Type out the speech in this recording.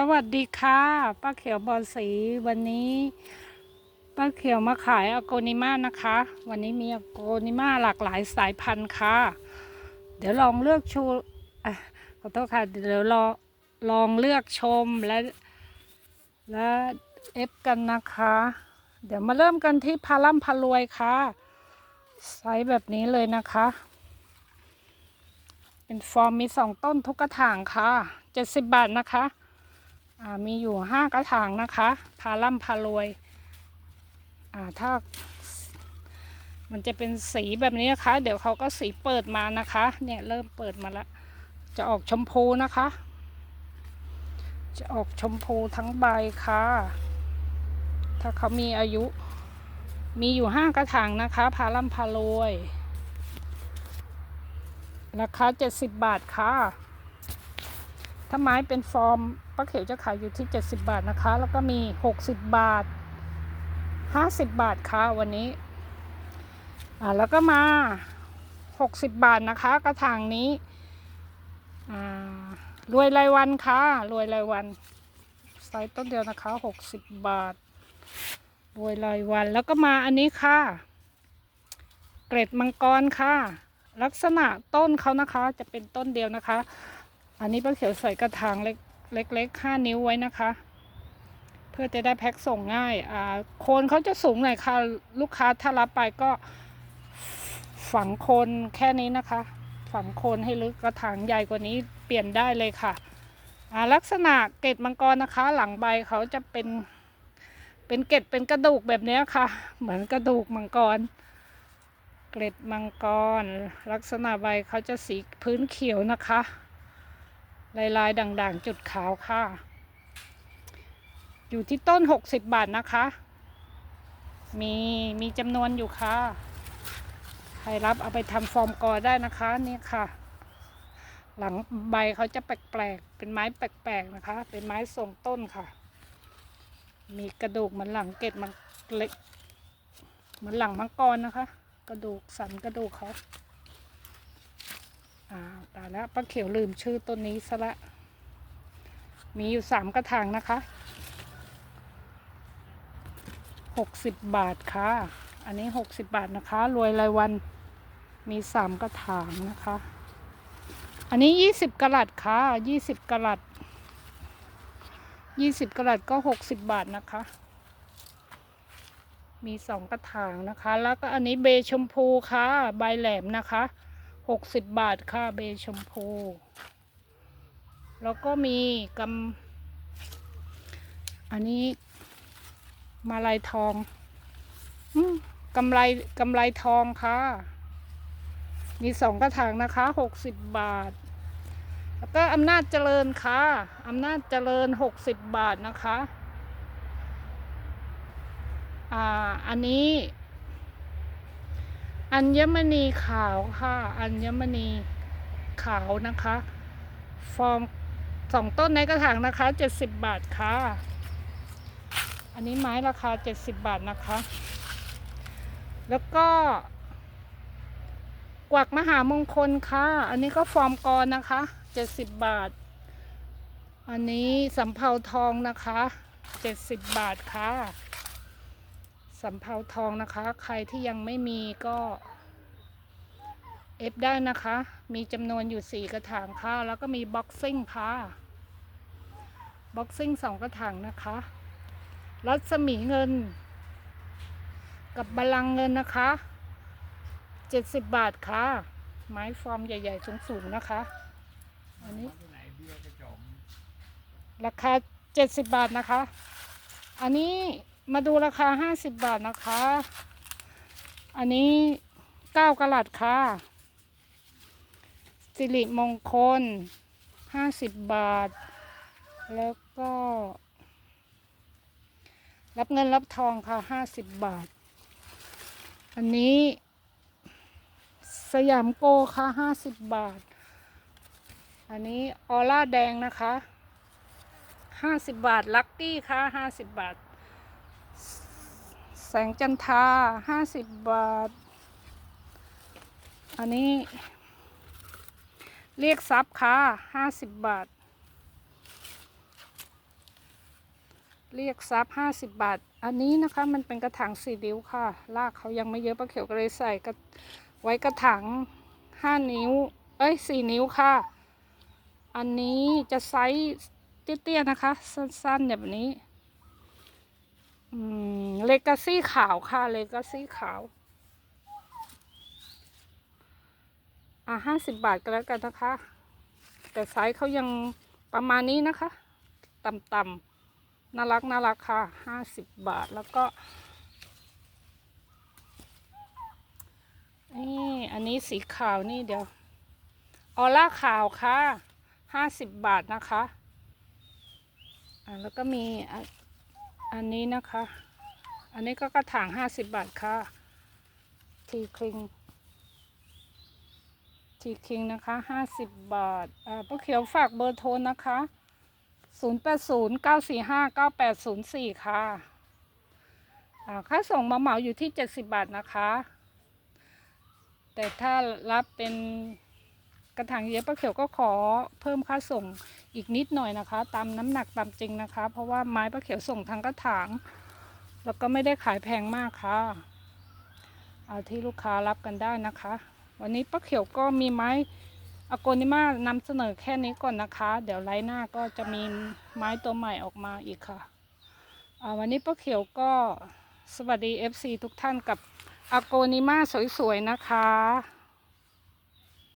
สวัสดีค่ะป้าเขียวบอลสีวันนี้ป้าเขียวมาขายอโกนิมานะคะ วันนี้มีอโกนิมาหลากหลายสายพันธุ์ค่ะ เดี๋ยวลองเลือกชูขอโทษค่ะ เดี๋ยวรอลองเลือกชมและและเอฟกันนะคะ เดี๋ยวมาเริ่มกันที่พาลัมพารวยค่ะไซส์แบบนี้เลยนะคะ เป็นฟอร์มมีสองต้นทุกกระถางค่ะเจ็ดสิบบาทนะคะ มีอยู่ห้ากระถางนะคะ พาล่ำพารวย ถ้า มันจะเป็นสีแบบนี้นะคะ เดี๋ยวเขาก็สีเปิดมานะคะ เนี่ยเริ่มเปิดมาแล้วจะออกชมพูนะคะ จะออกชมพูทั้งใบค่ะ ถ้าเขามีอายุ มีอยู่ห้ากระถางนะคะ พาล่ำพารวย ราคาเจ็ดสิบบาทค่ะ ถ้าไม้เป็นฟอร์มป้าเขียวจะขายอยู่ที่ 70 บาทนะคะ แล้วก็มี 60 บาท 50 บาทค่ะวันนี้อ่าแล้วก็มา 60 บาทนะคะ กระถางนี้อ่ารวยรายวันค่ะรวยรายวันไซส์ต้นเดียวนะคะ 60 บาทรวยรายวันแล้วก็มาอันนี้ค่ะ เกร็ดมังกรค่ะ ลักษณะต้นเขานะคะจะเป็นต้นเดียวนะคะ อันนี้ป้าเขียวใส่กระถางเล็กเล็กๆห้านิ้วไว้นะคะ เพื่อจะได้แพ็คส่งง่าย อ่า โคนเขาจะสูงหน่อยค่ะ ลูกค้าถ้ารับไปก็ฝังโคนแค่นี้นะคะ ฝังโคนให้ลึกกระถางใหญ่กว่านี้เปลี่ยนได้เลยค่ะ อ่า ลักษณะเกล็ดมังกรนะคะ หลังใบเขาจะเป็น เป็นเกล็ดเป็นกระดูกแบบนี้ค่ะ เหมือนกระดูกมังกรเกล็ดมังกร ลักษณะใบเขาจะสีพื้นเขียวนะคะ ลายลายด่างๆ จุดขาวค่ะ อยู่ที่ต้น60บาทนะคะ มีมีจำนวนอยู่ค่ะ ใครรับเอาไปทำฟอร์มกอได้นะคะนี่ค่ะ หลังใบเขาจะแปลกๆ เป็นไม้แปลกๆนะคะ เป็นไม้ทรงต้นค่ะ มีกระดูกเหมือนหลังเกตมันเล็ก เหมือนหลังมังกรนะคะ กระดูกสันกระดูกเขา อ่าตายแล้วป้าเขียวลืมชื่อต้นนี้ซะละ มีอยู่สามกระถางนะคะหกสิบบาทค่ะ อันนี้หกสิบบาทนะคะ รวยรายวันมีสามกระถางนะคะ อันนี้ยี่สิบกะลัดค่ะยี่สิบกะลัดยี่สิบกะลัดก็หกสิบบาทนะคะ มีสองกระถางนะคะ แล้วก็อันนี้เบยชมพูค่ะ ใบแหลมนะคะ หกสิบบาทค่ะเบชมพู แล้วก็มีกำอันนี้ มาลายทองอกำไรกำไรทองค่ะ มีสองกระถางนะคะหกสิบบาท แล้วก็อำนาจเจริญค่ะอำนาจเจริญหกสิบบาทนะคะ อ่า อันนี้ อัญมณีขาวค่ะ อัญมณีขาวนะคะ ฟอร์มสองต้นในกระถางนะคะเจ็ดสิบบาทค่ะ อันนี้ไม้ราคาเจ็ดสิบบาทนะคะ แล้วก็ กวักมหามงคลค่ะ อันนี้ก็ฟอร์มกรนะคะเจ็ดสิบบาท อันนี้สำเภาทองนะคะเจ็ดสิบบาทค่ะ สำเภาทองนะคะ ใครที่ยังไม่มีก็เอฟได้นะคะ มีจำนวนอยู่สี่กระถางค่ะ แล้วก็มีบ็อกซิ่งค่ะบ็อกซิ่งสองกระถางนะคะรัศมีเงิน กับบาลังเงินนะคะเจ็ดสิบบาทค่ะ ไม้ฟอร์มใหญ่ ๆ สูง ๆ นะคะ อันนี้ ราคาเจ็ดสิบบาทนะคะ อันนี้ มาดูราคาห้าสิบบาทนะคะ อันนี้เก้ากะลัดค่ะ สิริมงคลห้าสิบบาท แล้วก็ รับเงินรับทองค่ะห้าสิบบาท อันนี้ สยามโกค่ะห้าสิบบาท อันนี้ออร่าแดงนะคะห้าสิบบาท ลักกี้ค่ะห้าสิบบาท แสงจันทาห้าสิบบาท อันนี้ เรียกทรัพย์ค่ะห้าสิบบาท เรียกซับห้าสิบบาท อันนี้นะคะมันเป็นกระถางสี่นิ้วค่ะรากเขายังไม่เยอะป้าเขียวก็เลยใส่กระไว้กระถางห้านิ้ว เอ้ยสี่นิ้วค่ะ อันนี้จะไซส์เตี้ยๆนะคะ สั้นๆแบบนี้ เลกาซี่ขาวค่ะ เลกาซี่ขาว อะห้าสิบบาทก็แล้วกันนะคะ แต่ไซส์เขายังประมาณนี้นะคะ ต่ำๆน่ารักน่ารักค่ะห้าสิบบาทแล้วก็นี่อันนี้สีขาวนี่เดี๋ยว ออร่าขาวค่ะห้าสิบบาทนะคะ อ่าแล้วก็มี อันนี้นะคะ อันนี้ก็กระถางห้าสิบบาทค่ะ ทีคลิง ทีคิงนะคะห้าสิบบาท อ่าป้าเขียวฝากเบอร์โทรนะคะศูนย์แปดศูนย์เก้าสี่ห้าเก้าแปดศูนย์สี่ค่ะ อ่า ค่าส่งมาเหมาอยู่ที่เจ็ดสิบบาทนะคะ แต่ถ้ารับเป็น กระถางเยอะป้าเขียวก็ขอเพิ่มค่าส่งอีกนิดหน่อยนะคะ ตามน้ำหนักตามจริงนะคะ เพราะว่าไม้ป้าเขียวส่งทางกระถาง แล้วก็ไม่ได้ขายแพงมากค่ะ เอาที่ลูกค้ารับกันได้นะคะ วันนี้ป้าเขียวก็มีไม้อโกนิมานำเสนอแค่นี้ก่อนนะคะ เดี๋ยวไลน์หน้าก็จะมีไม้ตัวใหม่ออกมาอีกค่ะอ่าวันนี้ป้าเขียวก็สวัสดี FC ทุกท่านกับอโกนิมาสวยๆนะคะ